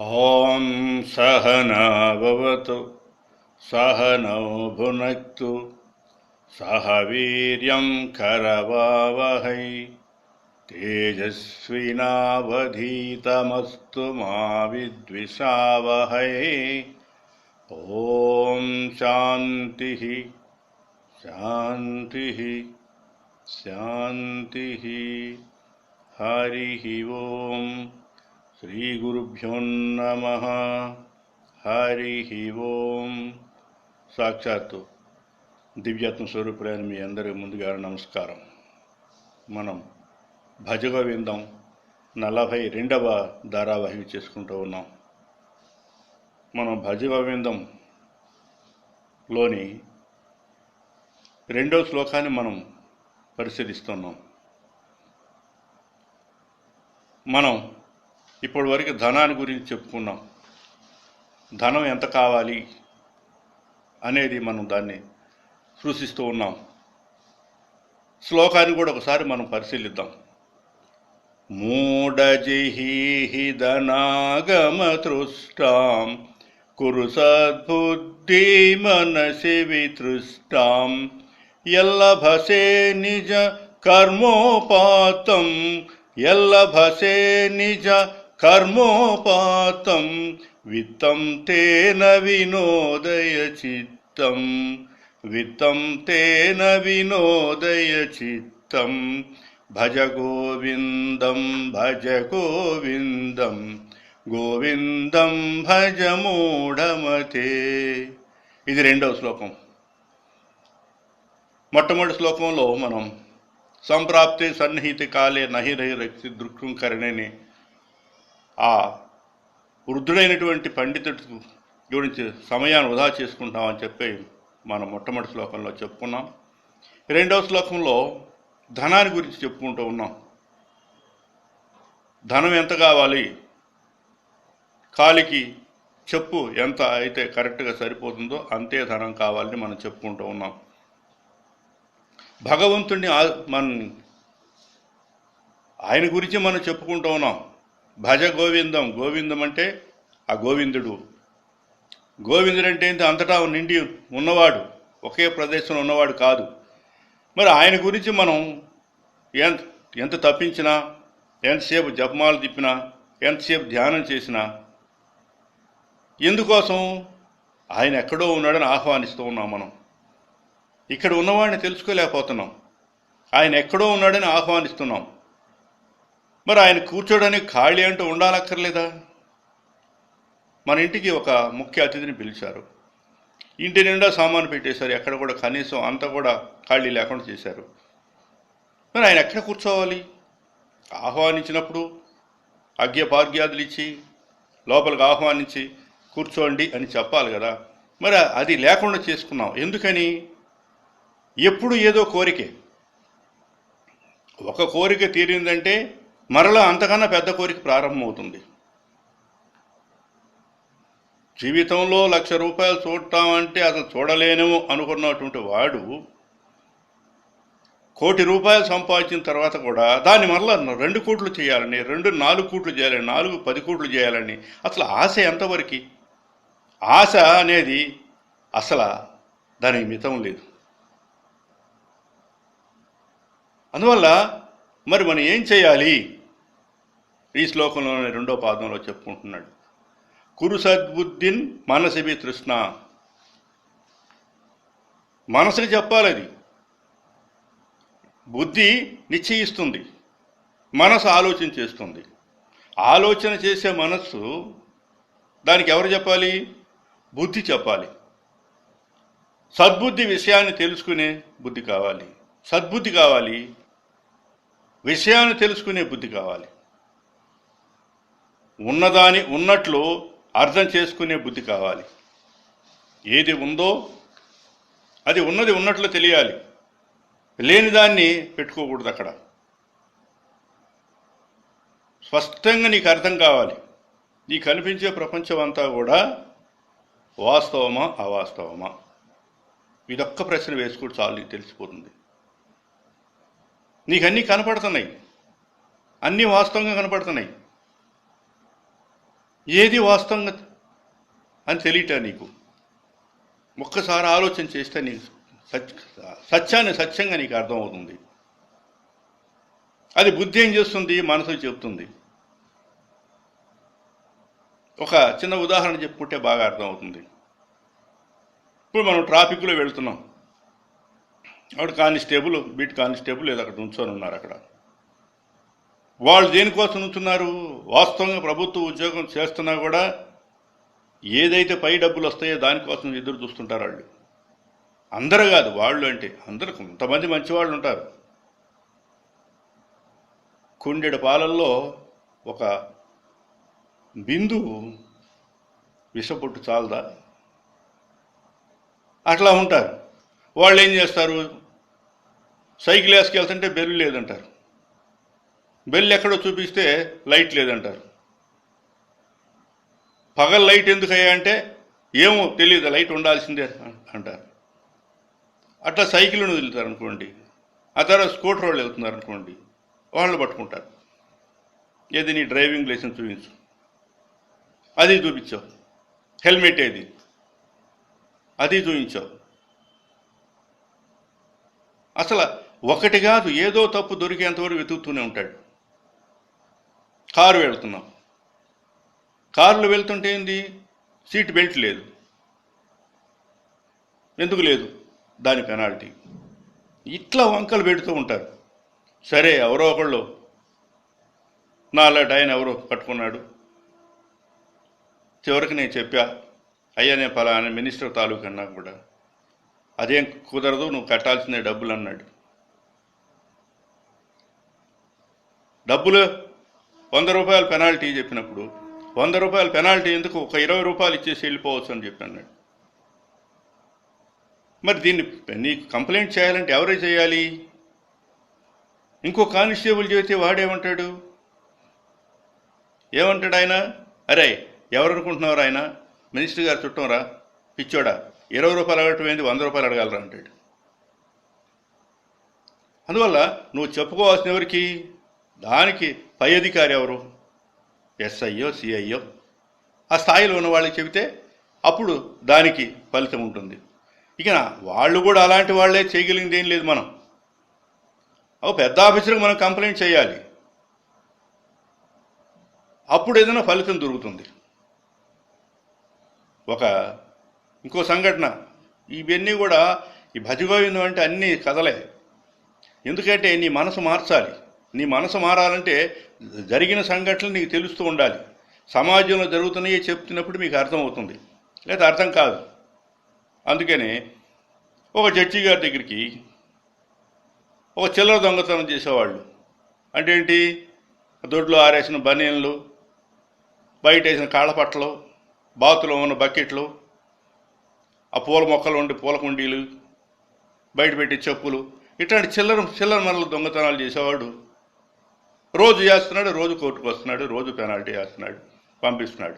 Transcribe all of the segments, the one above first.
ॐ सहनाभवतु सहनौ भुनक्तु सह वीर्यं करवावहै तेजस्विनावधीतमस्तु मा विद्विषावहै। ॐ शान्तिः शान्तिः शान्तिः। हरिः ओम्। శ్రీగురుభ్యో నమ. హరి ఓం. సాక్షాత్తు దివ్యాత్మ స్వరూపులైన మీ అందరి ముందుగా నమస్కారం. మనం భజగోవిందం నలభై రెండవ ధారావాహిక చేసుకుంటూ ఉన్నాం. మనం భజగోవిందంలోని రెండవ శ్లోకాన్ని మనం పరిశీలిస్తున్నాం. మనం ఇప్పటి వరకు ధనాన్ని గురించి చెప్పుకున్నాం. ధనం ఎంత కావాలి అనేది మనం దాన్ని సూచిస్తూ ఉన్నాం. శ్లోకాన్ని కూడా ఒకసారి మనం పరిశీలిద్దాం. మూఢజిహీహి ధనాగమతృష్టాం కురు సద్బుద్ధి మనసి వితృష్టాం ఎల్లభసే నిజ కర్మోపాతం ఎల్లభసే నిజ కర్మోపాతం విత్తం తేన వినోదయ చిత్తం విత్తం తేన వినోదయ చిత్తం భజ గోవిందం భజ గోవిందం గోవిందం భజ మూఢమతే ఇది రెండవ శ్లోకం మొట్టమొదటి శ్లోకంలో మనం సంప్రాప్తి సన్నిహితి కాలే నహిరహి రక్తి దృక్ం కరణని ఆ వృద్ధుడైనటువంటి పండితుడు గురించి సమయాన్ని వృధా చేసుకుంటామని చెప్పి మనం మొట్టమొదటి శ్లోకంలో చెప్పుకున్నాం. రెండవ శ్లోకంలో ధనాన్ని గురించి చెప్పుకుంటూ ఉన్నాం. ధనం ఎంత కావాలి? కాలికి చెప్పు ఎంత అయితే కరెక్ట్గా సరిపోతుందో అంతే ధనం కావాలని మనం చెప్పుకుంటూ ఉన్నాం. భగవంతుడిని మన ఆయన గురించి మనం చెప్పుకుంటూ ఉన్నాం. భజ గోవిందం గోవిందం అంటే ఆ గోవిందుడు. గోవిందుడు అంటే ఏంటి అంతటా నిండి ఉన్నవాడు. ఒకే ప్రదేశంలో ఉన్నవాడు కాదు. మరి ఆయన గురించి మనం ఎంత ఎంత తప్పించినా ఎంతసేపు జపమాలు తిప్పినా ఎంతసేపు ధ్యానం చేసినా ఎందుకోసం ఆయన ఎక్కడో ఉన్నాడని ఆహ్వానిస్తూ ఉన్నాం మనం. ఇక్కడ ఉన్నవాడిని తెలుసుకోలేకపోతున్నాం. ఆయన ఎక్కడో ఉన్నాడని ఆహ్వానిస్తున్నాం. మరి ఆయన కూర్చోడానికి ఖాళీ అంటూ ఉండాలక్కర్లేదా? మన ఇంటికి ఒక ముఖ్య అతిథిని పిలిచారు. ఇంటి నిండా సామాను పెట్టేశారు. ఎక్కడ కూడా కనీసం అంత కూడా ఖాళీ లేకుండా చేశారు. మరి ఆయన ఎక్కడ కూర్చోవాలి? ఆహ్వానించినప్పుడు అగ్యపార్గ్యాదులు ఇచ్చి లోపలికి ఆహ్వానించి కూర్చోండి అని చెప్పాలి కదా. మరి అది లేకుండా చేసుకున్నాం. ఎందుకని? ఎప్పుడు ఏదో కోరికే. ఒక కోరిక తీరిందంటే మరలా అంతకన్నా పెద్ద కోరిక ప్రారంభమవుతుంది. జీవితంలో లక్ష రూపాయలు చూడటామంటే అసలు చూడలేనేమో అనుకున్నటువంటి వాడు కోటి రూపాయలు సంపాదించిన తర్వాత కూడా దాన్ని మరలా రెండు కోట్లు చేయాలని రెండు నాలుగు కోట్లు చేయాలని నాలుగు పది కోట్లు చేయాలని అసలు ఆశ ఎంతవరకు? ఆశ అనేది అసలు దానికి మితం లేదు. అందువల్ల మరి మనం ఏం చేయాలి? ఈ శ్లోకంలోని రెండో పాదంలో చెప్పుకుంటున్నాడు. కురు సద్బుద్ధిన్ మనసిబి తృష్ణ. మనసుకి చెప్పాలి అది. బుద్ధి నిశ్చయిస్తుంది. మనసు ఆలోచన చేస్తుంది. ఆలోచన చేసే మనస్సు దానికి ఎవరు చెప్పాలి? బుద్ధి చెప్పాలి. సద్బుద్ధి విషయాన్ని తెలుసుకునే బుద్ధి కావాలి. సద్బుద్ధి కావాలి. విషయాన్ని తెలుసుకునే బుద్ధి కావాలి. ఉన్నదాని ఉన్నట్లు అర్థం చేసుకునే బుద్ధి కావాలి. ఏది ఉందో అది ఉన్నది ఉన్నట్లు తెలియాలి. లేని దాన్ని పెట్టుకోకూడదు అక్కడ. స్పష్టంగా నీకు అర్థం కావాలి. నీకు కనిపించే ప్రపంచం అంతా కూడా వాస్తవమా అవాస్తవమా? ఇదొక్క ప్రశ్న వేసుకుంటే చాలు నీకు తెలిసిపోతుంది. నీకు అన్నీ కనపడుతున్నాయి. అన్నీ వాస్తవంగా కనపడుతున్నాయి. ఏది వాస్తవంగా అని తెలియటా నీకు? ఒక్కసారి ఆలోచన చేస్తే నీకు సత్ సత్యాన్ని సత్యంగా నీకు అర్థమవుతుంది. అది బుద్ధి ఏం చేస్తుంది? మనసు చెప్తుంది. ఒక చిన్న ఉదాహరణ చెప్పుకుంటే బాగా అర్థమవుతుంది. ఇప్పుడు మనం ట్రాఫిక్లో వెళ్తున్నాం. అక్కడ కానిస్టేబుల్ బీట్ కానిస్టేబుల్ ఏదో అక్కడ ఉంచొని ఉన్నారు అక్కడ. వాళ్ళు దేనికోసం ఉంచున్నారు వాస్తవంగా ప్రభుత్వ ఉద్యోగం చేస్తున్నా కూడా ఏదైతే పై డబ్బులు వస్తాయో దానికోసం ఎదురు చూస్తుంటారు వాళ్ళు. అందరూ కాదు వాళ్ళు అంటే అందరు కొంతమంది మంచివాళ్ళు ఉంటారు. కుండెడు పాలల్లో ఒక బిందు విషపొట్టు చాలదా? అట్లా ఉంటారు. వాళ్ళు ఏం చేస్తారు? సైకిల్ వేసుకెళ్తుంటే బెల్లు లేదంటారు. బెల్ ఎక్కడో చూపిస్తే లైట్ లేదంటారు. పగల లైట్ ఎందుకు అయ్యా అంటే ఏమో తెలియదు లైట్ ఉండాల్సిందే అంటారు. అట్లా సైకిల్ను వదులుతారు అనుకోండి ఆ తర్వాత స్కూటర్ వాళ్ళు వెళ్తున్నారు అనుకోండి వాళ్ళు పట్టుకుంటారు. ఏది నీ డ్రైవింగ్ లైసెన్స్ చూపించు. అది చూపించావు. హెల్మెట్ ఏది? అది చూపించావు. అసలు ఒకటి కాదు ఏదో తప్పు దొరికేంతవరకు వెతుకుతూనే ఉంటాడు. కారు వెళ్తున్నాం. కారులో వెళ్తుంటే ఏంది? సీట్ బెల్ట్ లేదు. ఎందుకు లేదు? దాని పెనాల్టీ. ఇట్లా వంకలు పెడుతూ ఉంటారు. సరే ఎవరో ఒకళ్ళు. నాలాంటి ఆయన ఎవరో కట్టుకున్నాడు చివరికి నేను చెప్పా అయ్యా నేను పలానా మినిస్టర్ తాలూకు అన్నా కూడా. అదేం కుదరదు నువ్వు కట్టాల్సిన డబ్బులు అన్నాడు. డబ్బులు వంద రూపాయలు పెనాల్టీ చెప్పినప్పుడు వంద రూపాయలు పెనాల్టీ ఎందుకు ఒక ఇరవై రూపాయలు ఇచ్చేసి వెళ్ళిపోవచ్చు అని చెప్పి అన్నాడు మరి దీన్ని నీకు కంప్లైంట్ చేయాలంటే ఎవరే చేయాలి? ఇంకో కానిస్టేబుల్ చేస్తే వాడేమంటాడు? ఏమంటాడు ఆయన? అరే ఎవరు అనుకుంటున్నారు ఆయన? మినిస్టర్ గారు చుట్టంరా పిచ్చోడా ఇరవై రూపాయలు అడగటం ఏంది వంద రూపాయలు అడగలరా అంటాడు. అందువల్ల నువ్వు చెప్పుకోవాల్సిన ఎవరికి? దానికి పై అధికారి ఎవరు? ఎస్ఐయో సిఐయో. ఆ స్థాయిలో ఉన్న వాళ్ళకి చెబితే అప్పుడు దానికి ఫలితం ఉంటుంది. ఇక వాళ్ళు కూడా అలాంటి వాళ్ళే చేయగలిగింది ఏం లేదు మనం. ఓ పెద్ద ఆఫీసర్కి మనం కంప్లైంట్ చేయాలి. అప్పుడు ఏదైనా ఫలితం దొరుకుతుంది. ఒక ఇంకో సంఘటన. ఇవన్నీ కూడా ఈ భజగోవిందం అంటే అన్ని కథలే. ఎందుకంటే నీ మనసు మార్చాలి. నీ మనసు మారాలంటే జరిగిన సంఘటనలు నీకు తెలుస్తూ ఉండాలి. సమాజంలో జరుగుతున్నాయి చెప్తున్నప్పుడు మీకు అర్థమవుతుంది. లేదా అర్థం కాదు. అందుకనే ఒక జడ్జి గారి దగ్గరికి ఒక చిల్లర దొంగతనం చేసేవాళ్ళు. అంటే ఏంటి? దొడ్లో ఆరేసిన బనియన్లు బయట వేసిన కాళ్ళపట్టలు బాతులో ఉన్న బకెట్లు ఆ పూల మొక్కలు ఉండే పూల కుండీలు బయట పెట్టే చెప్పులు ఇట్లాంటి చిల్లర చిల్లర మనలు దొంగతనాలు చేసేవాడు రోజు చేస్తున్నాడు రోజు కోర్టుకు వస్తున్నాడు రోజు పెనాల్టీ వేస్తున్నాడు పంపిస్తున్నాడు.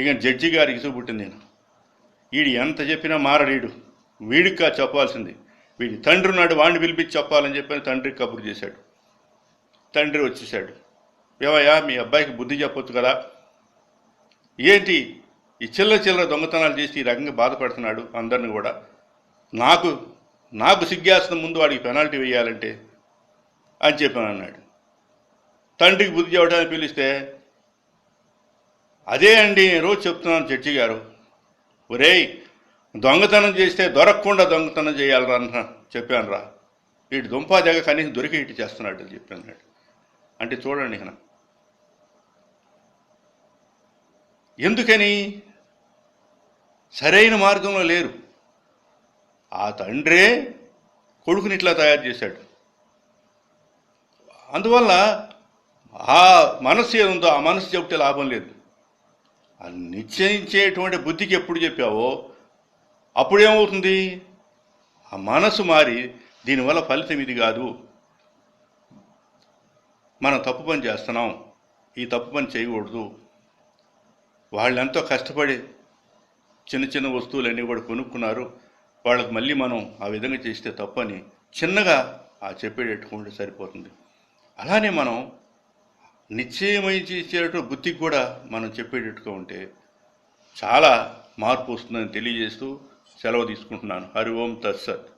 ఇక జడ్జి గారికి ఇసుగు పుట్టింది నేను. వీడు ఎంత చెప్పినా మారడీడు వీడికి చెప్పాల్సింది. వీడి తండ్రి ఉన్నాడు వాడిని పిలిపించి చెప్పాలని చెప్పని తండ్రికి కబురు చేశాడు. తండ్రి వచ్చేసాడు ఏవయ్యా మీ అబ్బాయికి బుద్ధి చెప్పొచ్చు కదా? ఏంటి? ఈ చిల్లర చిల్లర దొంగతనాలు చేసి ఈ రకంగా బాధపడుతున్నాడు అందరిని కూడా. నాకు నాకు సిగ్గేస్తున్న ముందు వాడికి పెనాల్టీ వేయాలంటే అని చెప్పాను అన్నాడు. తండ్రికి బుద్ధి చెప్పడానికి పిలిస్తే అదే అండి నేను రోజు చెప్తున్నాను జడ్జి గారు. ఒరేయ్ దొంగతనం చేస్తే దొరకకుండా దొంగతనం చేయాలరా అన్న చెప్పాను రా వీటి దుంపా దగ్గర కనీసం దొరికి ఇటు చేస్తున్నాడు అని చెప్పాను అంటే చూడండి ఇక ఎందుకని? సరైన మార్గంలో లేరు. ఆ తండ్రే కొడుకుని ఇట్లా తయారు చేశాడు. అందువల్ల ఆ మనసు ఏదుందో ఆ మనసు చెబితే లాభం లేదు. నిశ్చయించేటువంటి బుద్ధికి ఎప్పుడు చెప్పావో అప్పుడేమవుతుంది? ఆ మనసు మారి దీనివల్ల ఫలితం ఇది కాదు. మనం తప్పు పని చేస్తున్నాం. ఈ తప్పు పని చేయకూడదు. వాళ్ళెంతో కష్టపడి చిన్న చిన్న వస్తువులన్నీ కూడా కొనుక్కున్నారు. వాళ్ళకి మళ్ళీ మనం ఆ విధంగా చేస్తే తప్పని చిన్నగా ఆ చెప్పేటట్టుకుంటే సరిపోతుంది. అలానే మనం నిశ్చయమై చేసేటటువంటి బుద్ధికి కూడా మనం చెప్పేటట్టుగా ఉంటే చాలా మార్పు వస్తుందని తెలియజేస్తూ సెలవు తీసుకుంటున్నాను. హరి ఓం తత్సత్.